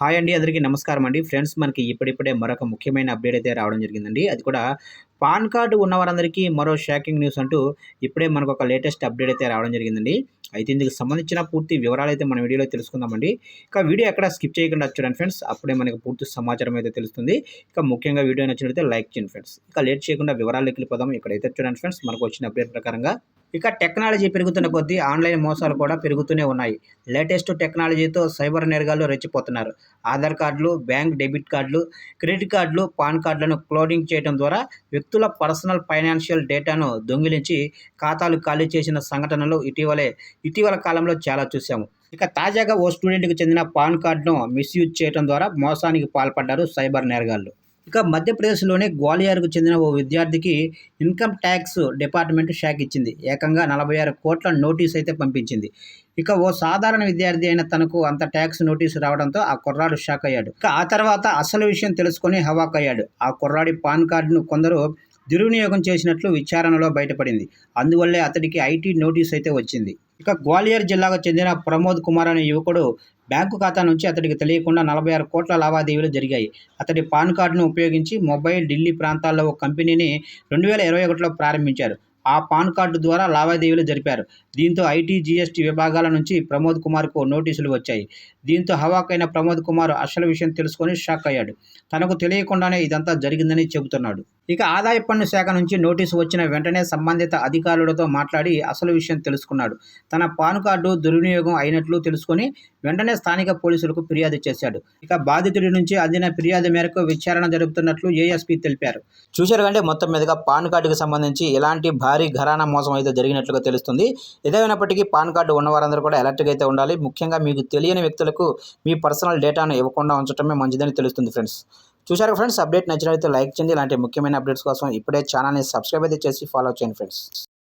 Hi అండి అందరికీ నమస్కారం అండి. ఫ్రెండ్స్ మనకి ఇప్పుడిప్పుడే మరొక ముఖ్యమైన అప్డేట్ అయితే రావడం జరిగిందండి. అది కూడా పాన్ కార్డు ఉన్న వారందరికీ మరో షాకింగ్ న్యూస్ అంటూ ఇప్పుడే మనకు ఒక లేటెస్ట్ అప్డేట్ అయితే రావడం జరిగిందండి. అయితే ఇందుకు సంబంధించిన పూర్తి వివరాలు అయితే మన వీడియోలో తెలుసుకుందామండి. ఇక వీడియో ఎక్కడ స్కిప్ చేయకుండా చూడండి ఫ్రెండ్స్ అప్పుడే మనకు పూర్తి సమాచారం అయితే తెలుస్తుంది. ఇక ముఖ్యంగా వీడియో నచ్చినట్లయితే లైక్ చేయండి ఫ్రెండ్స్ ఇక లేట్ చేయకుండా వివరాలు వెళ్ళిపోదాం. ఇక్కడైతే చూడండి ఫ్రెండ్స్ మనకు వచ్చిన అప్డేట్ ప్రకారంగా ఇక టెక్నాలజీ పెరుగుతున్న కొద్దీ ఆన్లైన్ మోసాలు కూడా పెరుగుతూనే ఉన్నాయి. లేటెస్ట్ టెక్నాలజీతో సైబర్ నేరగాళ్ళు రెచ్చిపోతున్నారు. ఆధార్ కార్డులు బ్యాంక్ డెబిట్ కార్డులు క్రెడిట్ కార్డులు పాన్ కార్డులను క్లోడింగ్ చేయడం ద్వారా వ్యక్తుల పర్సనల్ ఫైనాన్షియల్ డేటాను దొంగిలించి ఖాతాలు ఖాళీ చేసిన సంఘటనలు ఇటీవలే ఇటీవల కాలంలో చాలా చూసాము ఇక తాజాగా ఓ స్టూడెంట్కి చెందిన పాన్ కార్డును మిస్యూజ్ చేయడం ద్వారా మోసానికి పాల్పడ్డారు సైబర్ నేరగాళ్ళు. ఇక మధ్యప్రదేశ్లోని గ్వాలియర్కు చెందిన ఓ విద్యార్థికి ఇన్కమ్ ట్యాక్స్ డిపార్ట్మెంట్ షాక్ ఇచ్చింది. ఏకంగా నలభై ఆరు కోట్ల నోటీస్ అయితే పంపించింది. ఇక ఓ సాధారణ విద్యార్థి అయిన తనకు అంత ట్యాక్స్ నోటీసు రావడంతో ఆ కుర్రాడు షాక్ అయ్యాడు. ఇక ఆ తర్వాత అసలు విషయం తెలుసుకొని హవాక్ అయ్యాడు. ఆ కుర్రాడి పాన్ కార్డును కొందరు దుర్వినియోగం చేసినట్లు విచారణలో బయటపడింది. అందువల్లే అతడికి ఐటీ నోటీస్ అయితే వచ్చింది. ఇక గ్వాలియర్ జిల్లాకు చెందిన ప్రమోద్ కుమార్ అనే యువకుడు బ్యాంకు ఖాతా నుంచి అతడికి తెలియకుండా నలభై ఆరు కోట్ల లావాదేవీలు జరిగాయి. అతడి పాన్ కార్డును ఉపయోగించి మొబైల్ ఢిల్లీ ప్రాంతాల్లో ఒక కంపెనీని రెండు వేల ఇరవై ఒకటిలో ప్రారంభించారు. ఆ పాన్ కార్డు ద్వారా లావాదేవీలు జరిపారు. దీంతో ఐటీ జీఎస్టీ విభాగాల నుంచి ప్రమోద్ కుమార్కు నోటీసులు వచ్చాయి. దీంతో హవాకైన ప్రమోద్ కుమార్ అసలు విషయం తెలుసుకొని షాక్ అయ్యాడు. తనకు తెలియకుండానే ఇదంతా జరిగిందని చెబుతున్నాడు. ఇక ఆదాయ పన్ను శాఖ నుంచి నోటీసు వచ్చిన వెంటనే సంబంధిత అధికారులతో మాట్లాడి అసలు విషయం తెలుసుకున్నాడు. తన పాన్ కార్డు దుర్వినియోగం అయినట్లు తెలుసుకొని వెంటనే స్థానిక పోలీసులకు ఫిర్యాదు చేశాడు. ఇక బాధితుడి నుంచి అందిన ఫిర్యాదు మేరకు విచారణ జరుపుతున్నట్లు ఏఎస్పీ తెలిపారు. చూశారు కంటే మొత్తం మీదుగా పాన్ కార్డుకి సంబంధించి ఎలాంటి భారీ ఘరానా మోసం అయితే జరిగినట్లుగా తెలుస్తుంది. ఏదేమైనప్పటికీ పాన్ కార్డు ఉన్న వారందరూ కూడా అలర్ట్గా అయితే ఉండాలి. ముఖ్యంగా మీకు తెలియని వ్యక్తులకు మీ పర్సనల్ డేటాను ఇవ్వకుండా ఉంచడమే మంచిదని తెలుస్తుంది ఫ్రెండ్స్. చూశారు ఫ్రెండ్స్ అప్డేట్ నచ్చినట్లయితే లైక్ చేయండి. ఇలాంటి ముఖ్యమైన అప్డేట్స్ కోసం ఇప్పుడే ఛానల్ని సబ్స్క్రైబ్ అయితే చేసి ఫాలో చేయండి ఫ్రెండ్స్.